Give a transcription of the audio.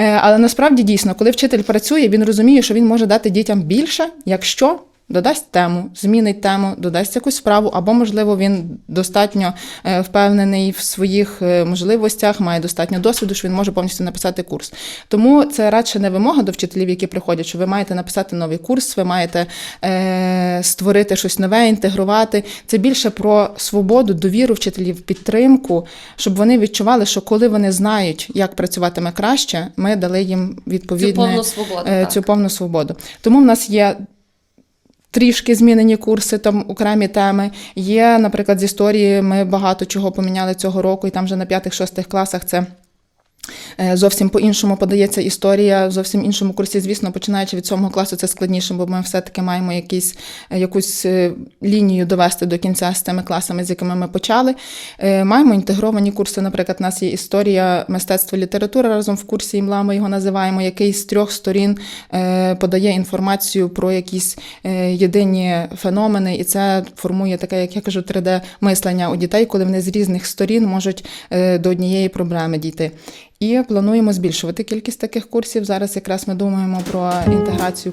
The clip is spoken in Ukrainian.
Е, Але насправді дійсно, коли вчитель працює, він розуміє, що він може дати дітям більше, якщо додасть тему, змінить тему, додасть якусь справу, або, можливо, він достатньо е, впевнений в своїх е, можливостях, має достатньо досвіду, що він може повністю написати курс. Тому це радше не вимога до вчителів, які приходять, що ви маєте написати новий курс, ви маєте е, створити щось нове, інтегрувати. Це більше про свободу, довіру вчителів, підтримку, щоб вони відчували, що коли вони знають, як працюватиме краще, ми дали їм відповідне Цю повну свободу. е, цю повну свободу. Тому в нас є. Трішки змінені курси, там окремі теми. Є, наприклад, з історії ми багато чого поміняли цього року, і там вже на п'ятих-шостих класах це зовсім по-іншому подається історія, зовсім іншому курсі. Звісно, починаючи від сьомого класу, це складніше, бо ми все-таки маємо якісь, е, якусь е, лінію довести до кінця з тими класами, з якими ми почали. Е, Маємо інтегровані курси. Наприклад, у нас є історія мистецтва література разом в курсі імла. Ми його називаємо, який з трьох сторін е, подає інформацію про якісь е, єдині феномени, і це формує таке, як я кажу, 3D-мислення у дітей, коли вони з різних сторін можуть е, до однієї проблеми дійти. І плануємо збільшувати кількість таких курсів. Зараз якраз ми думаємо про інтеграцію